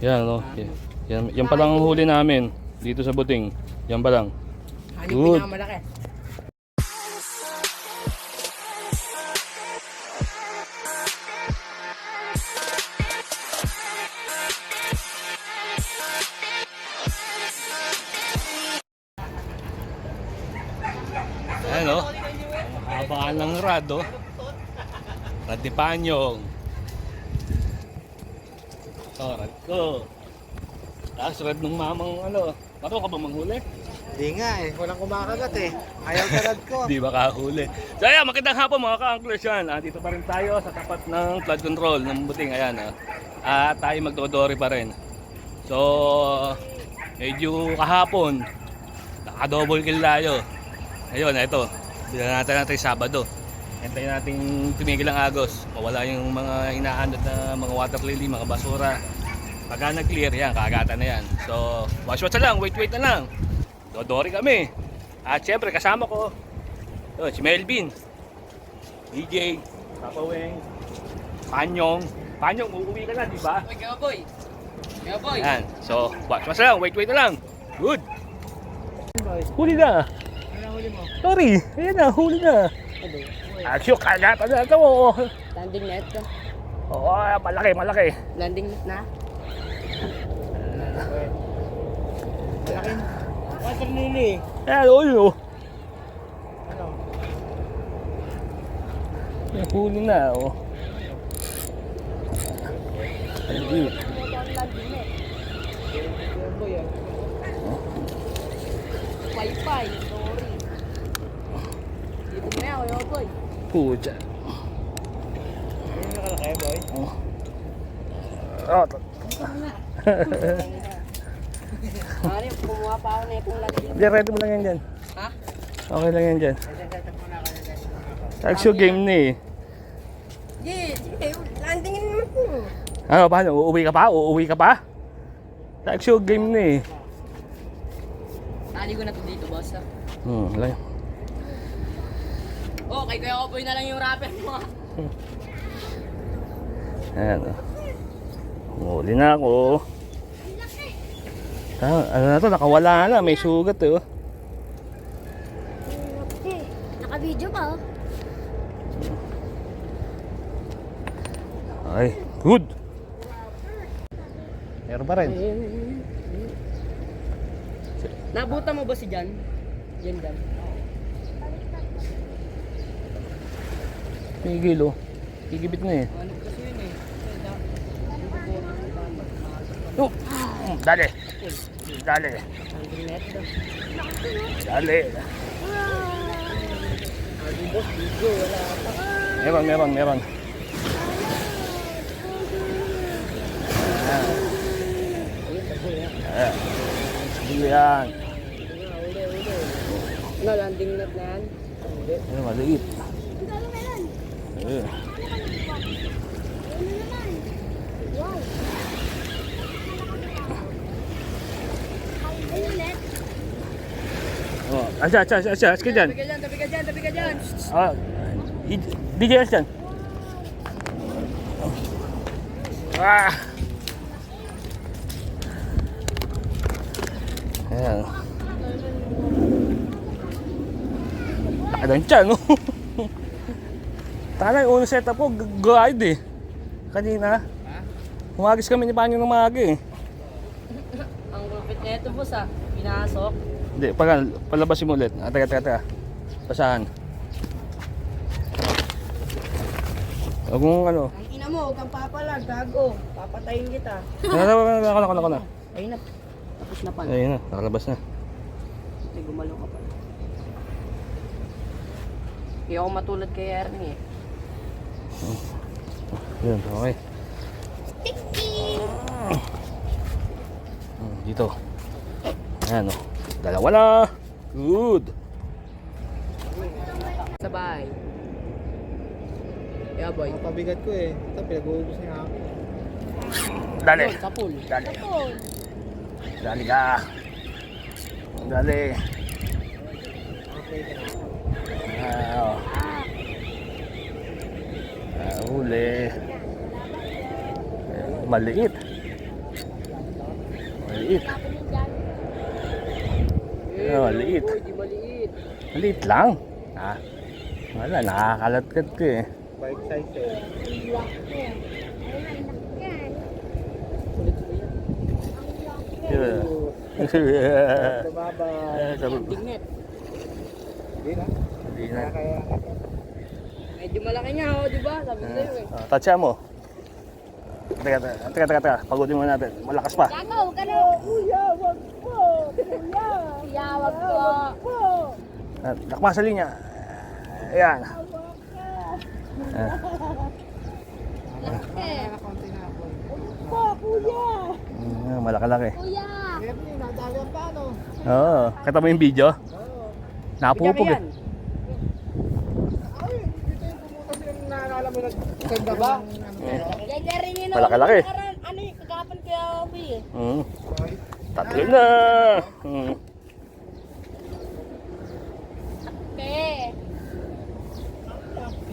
Yan, no. Yan, yan pa lang ang huli namin dito sa buting. Yan pa lang. Good. Ayan, no. Ang habaan ng rad, oh. Rad ni Panyong. Rad ko. Tapos rad ng mamang, ano. Marunong ka ba manghuli? Hindi nga eh. Walang kumakagat eh. Ayaw karad ko. Di ba kahuli? So ayan, magandang hapon mga ka-anglers yan. Ah, dito pa rin tayo sa tapat ng flood control ng buting. Ayan, ah. At tayo magdodori pa rin. So, medyo kahapon, naka-double kill tayo. Ayun, ito. Bilang natin natin Sabado. Hintayin natin tumigil ang agos. Mawala yung mga inaanod na mga water lily, mga basura. Pagka nag-clear yan, kagatan na yan. So, watch-watch na lang, wait-wait na lang. Dodori kami. At syempre, kasama ko, yun, si Melvin, DJ, Papa Weng, Panyong. Panyong, uuwi ka na, di ba? Uy, boy. Boy. Yan. So, watch-watch na lang, wait-wait na lang. Good. Huli na. Ano huli mo? Sorry, ayan na, huli na. Ano? Aksyo, kagatan na ito. Oo, Landing net ka. oh, malaki, malaki. Landing net na. Malaki. Water lily. Ayan, ulo. Ano? May huli na, oh. Ah. Wi-Fi, sorry. Dito mo yan, kaya boy. Pucha. Ano nakalaki boy? Oh. Oh, t- Mari, kumuha pa ako na kung landing. Diyan, ready mo lang yan dyan. Ha? Okay lang yan dyan. Aksyo game na eh. Yes, landingin mo po. Ano, paano? Uuwi ka pa? Uuwi ka pa? Aksyo game na eh. Tali ko na to dito, boss. ah. Hmm, wala. Oh, kay Kuya Oboy na lang yung rapper mo. Ayan o. Huli na ako. Ah, ano na to? Nakawala na. May sugat eh. oh. Naka-video pa oh. Ay, good. Meron pa rin. Nabuta mo ba si Jan? Jan Jan. Pigil oh. Gigibit na eh. Ano. Oh, mm, dali. Dali. Dali. Meron, meron, meron. Ayan. Ayan. Ano, landing net na yan? Ayan, maliit. Ayan. Oh, asya, asya, asya, asya, asya dyan. Tabi ka dyan, tabi ka dyan, tabi ka dyan. Ah, DJ asya dyan. Ah! Ayan. Takadang tiyan, no? Tanay, unang setup ko, g- guide eh. Kanina. Humagis kami ni Panyo ng maaga eh. Ang lupit na ito, boss ah. Pinasok. Hindi, pag palabasin mo ulit. Ah, teka, teka, teka. Basahan. Huwag mong ano. Ang ina mo, huwag kang papalag, gago. Papatayin kita. Nako na, nako na, na. Ayun na. Tapos na pa. Ayun na, nakalabas na. Ay, gumalaw ka pala. Hindi ako matulad kay Ernie eh. Yun, okay. Hmm, Dito. Ayan o. Dalawa na. Good. Sabay. Yeah, boy. Pabigat ko eh. Ito, pinag-uubos niya ako. Dali. Yun, sa pool. Dali. Dali ka. Dali. Okay. Ah, oh. Ah, huli. Eh, Maliit. Maliit. Ah, maliit. Maliit. Lang. Ah. Wala, nakakalatkat ko eh. Bike size eh. Yeah. Tumaba. Hindi na. Hindi na. Kaya. Medyo malaki nga, oh, di ba? Sabi ko sa'yo eh. Ah, Tatsa mo. Teka, teka, teka, teka, teka. Pagutin mo natin. Malakas pa. Gago, huwag ka na. Kuya, wag po. Kuya. Kuya, wag po. Ah, Lakma sa linya. Ayan. Ah, Konti na ako. mm, malaki-laki. kuya. Siyempre, nadali ang paano. Oo. Kita mo yung video? Oo. Napupog eh. Ay, dito yung pumunta silang naalala mo nag-send rin yun. Malaki-laki. Ano yung kagapon kaya Obi eh. Mm. Tatlo na. Mm. Pe.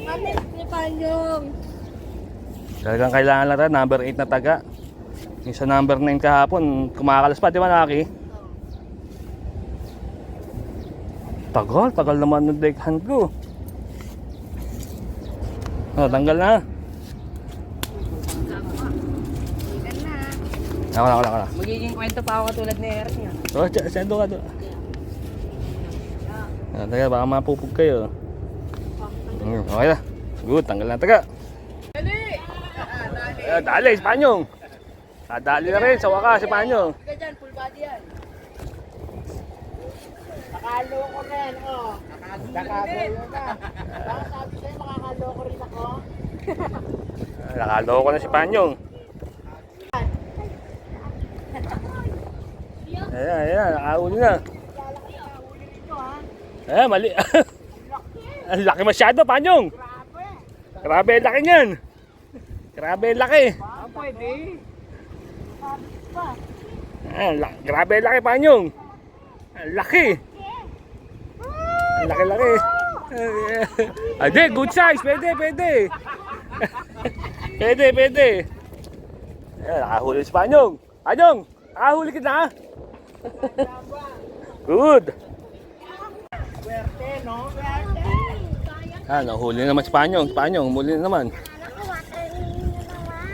Kami ni Panyong. Talagang kailangan lang rin, number 8 na taga. Yung sa number 9 kahapon, kumakalas pa, di ba Naki? Tagal, tagal naman ng deckhand ko. Oh, tanggal na. Ako na, ako na, ako na. Magiging kwento pa ako katulad ni Eric niya. Oh, sendo ka doon. Ah, taga, baka mapupog kayo. Mm, okay na. Good, tanggal na taga. Eh, dali, si Panyong. Ah, dali na rin, sa wakas. Ka dyan, full body yan. Nakaloko na yan, oh. Yun na. Baka sabi sa'yo, makakaloko rin ako. Ah, Nakaloko na si Panyong. Ayan, ayan, nakahuli na. Eh, mali. Ang laki masyado, Panyong. Grabe, ang laki niyan. Grabe, laki. Ah, pwede. Ah, grabe, laki, Panyong. Laki. Laki-laki. Ah, di, good size. Pwede, pwede. pwede, pwede. Ayan, nakahuli si Panyong. Panyong, nakahuli kita. ha? Good. Swerte, no? Ah, nahuli naman si Panyong. Panyong, huli na naman.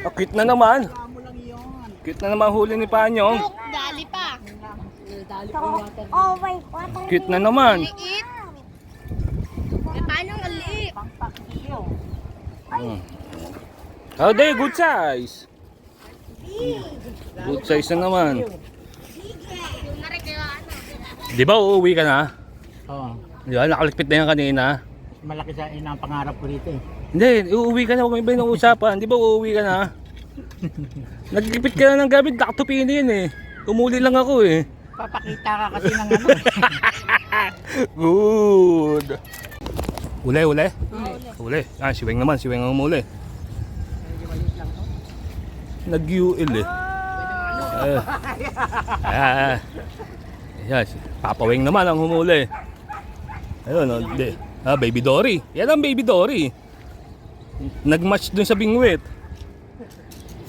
Oh, cute na naman. Cute na naman huli ni Panyong. Dali pa. Dali pa yung water. Oh my water. Cute na naman. Liit. Eh, paano ang Hmm. Oh, di, good size. Good size na naman. Di ba uuwi ka na? Oo. Di ba, nakaligpit na yan kanina. Malaki sa inang pangarap ko rito eh. Hindi, uuwi ka na. Huwag may iba yung usapan. Di ba uuwi ka na? Nagligpit ka na ng gabi, nakatupin yan eh. Umuli lang ako eh. Papakita ka kasi ng ano. Good. Uli, uli. Uli. Ah, si Weng naman. Si Weng ang umuli. Nag-UL eh. Eh. Ah. Yes. Papa Weng naman ang humuli. Ayun, oh, di. Ah, Baby Dory. Yan ang Baby Dory. Nag-match dun sa bingwit.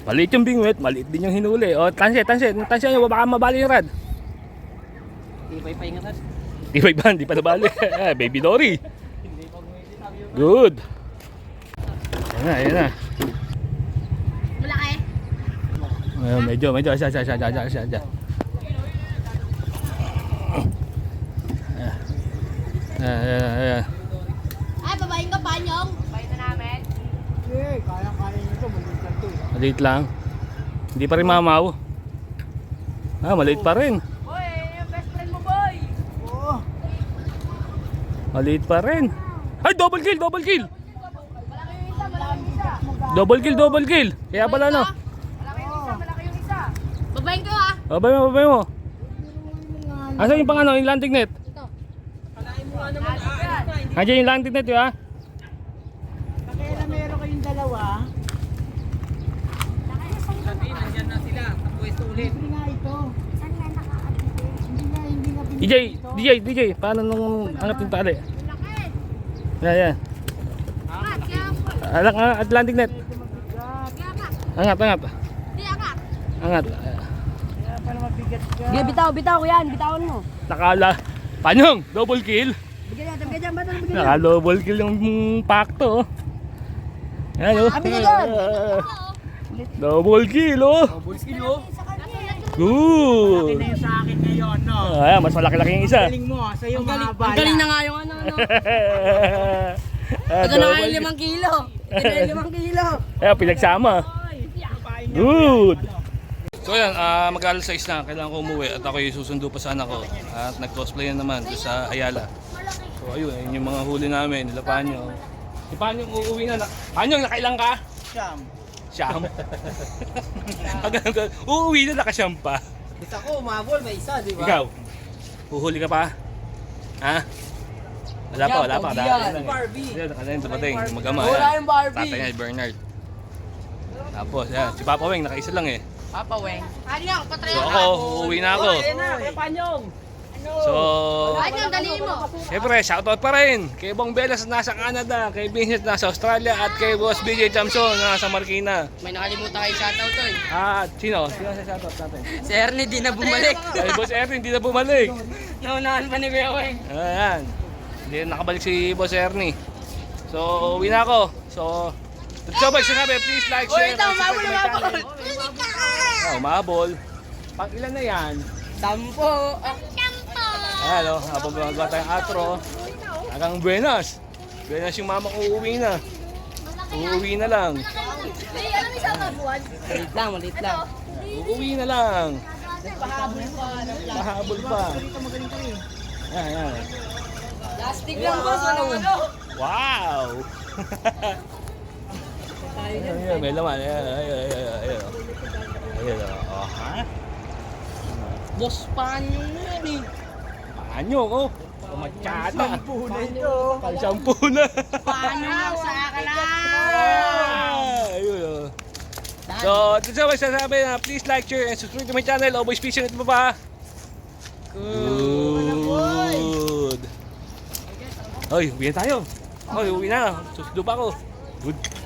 Maliit yung bingwit, maliit din yung hinuli. O, tanse, tanse. Tanse nyo, baka mabali yung rad. Tibay pa yung atas. Di ba iba? Di pa nabali. Ah, Baby Dory. Good. Ayan na, ayan na. Malaki. Ayan, medyo, medyo. Asya, asya, asya, asya, asya, asya. Ayan, ayan, ayan. Ay, babayin ka, Panyong. Babayin na namin. Eh, kaya-kaya nito. Maliit lang to eh. Maliit lang. Hindi pa rin mamaw. Ah, maliit pa rin. Boy, yung best friend mo, boy. Oo. Maliit pa rin. Ay, double kill, double kill. Malaki yung isa, malaki yung isa. Double kill, double kill. Kaya pala no. Malaki yung isa, malaki yung isa. Babayin ko, ah. Babay mo, babay mo. Asan yung pang ano, yung landing net? Andiyan yung landing net, di ba? Kaya meron kayong dalawa. Hindi nga ito. Saan nga nakakabili? Hindi nga, hindi pinili DJ, ito. DJ, DJ, paano nung angat yung tali? Yan, yan. Alak, angat, at landing net. Angat. Angat, angat. Di, angat. Sige, bitaw, bitaw ko yan. Bitawan mo. Nakala. Panyong, double kill. Bigyan yan, bigyan yan. Ba't ano bigyan yan? Naka double kill yung pakto. Ayan oh. Double kill oh. Double skill, oh. Good. Ito yung sa akin ngayon, no? Ayan, mas malaki-laki yung isa. Galing mo, sa iyo Ang galing, mahaba ang galing na nga yung ano, ano. Ah, Ito na nga yung limang kilo. Ito na yung limang kilo. Ayan, pinagsama. Good. So yan, uh, mag-alas 6 na, kailangan ko umuwi at ako yung susundo pa sana ko. At nag-cosplay na naman doon sa Ayala. So ayun, ayun yung mga huli namin, nila Panyo. Si Panyo uuwi na. na Panyo, nakailang ka? Siyam. Siyam. Hanggang- uuwi na nakasyam pa. Isa ko, umabol, may isa, di ba? Ikaw, uhuli ka pa? Ha? Wala pa, wala pa. Yan, Dahil yan. lang. Barbie. Yan, nakasayin dumating. Mag-ama. Wala yung Barbie. Tatay niya, Bernard. Tapos, yan. Si Papa Weng, nakaisa lang eh. Papa Weng. Ano yan? Patrayan So ako, uuwi na ako. na, kaya panyong. So, yung dali mo? Siyempre, shoutout pa rin kay Bong Belas na nasa Canada, kay Vincent na nasa Australia, at kay Boss BJ Jamson na nasa Marikina. May nakalimutan kayo shoutout to eh. At sino? Sino sa shoutout natin? Si Ernie di na bumalik. Kay Boss Ernie, hindi na bumalik. Naunahan pa ni Kuya Weng. Ayan. Hindi na nakabalik si Boss Ernie. So, uwi na ako. So, so ba sinabi, please like, share, and subscribe to my channel. Oh, umabol. Pang ilan na yan? Sampo. Ah, Ayan o, habang gumagawa tayong outro. Hanggang buenas. Buenas yung mama ko uuwi na. Uuwi na lang. Maliit lang, maliit lang. Uuwi na lang. Pahabol pa. Ayan, ayan. Plastic lang boss, walang ano. Wow! Ayan, ayan, may laman. Ayan, ayan, ayan, ayan. Ayan, ayan. Oh, ha? Boss, paano yun eh? Paano ko? Kumatsada. Sampu na ito. Kalsampu na. Paano sa akin Ah, Ayun, oh. So, dito sa mga sasabi na please like, share, and subscribe to my channel. Always peace and baba. Good. Oy, uwi na tayo. Oy, uwi na. Susundo pa ako. Good.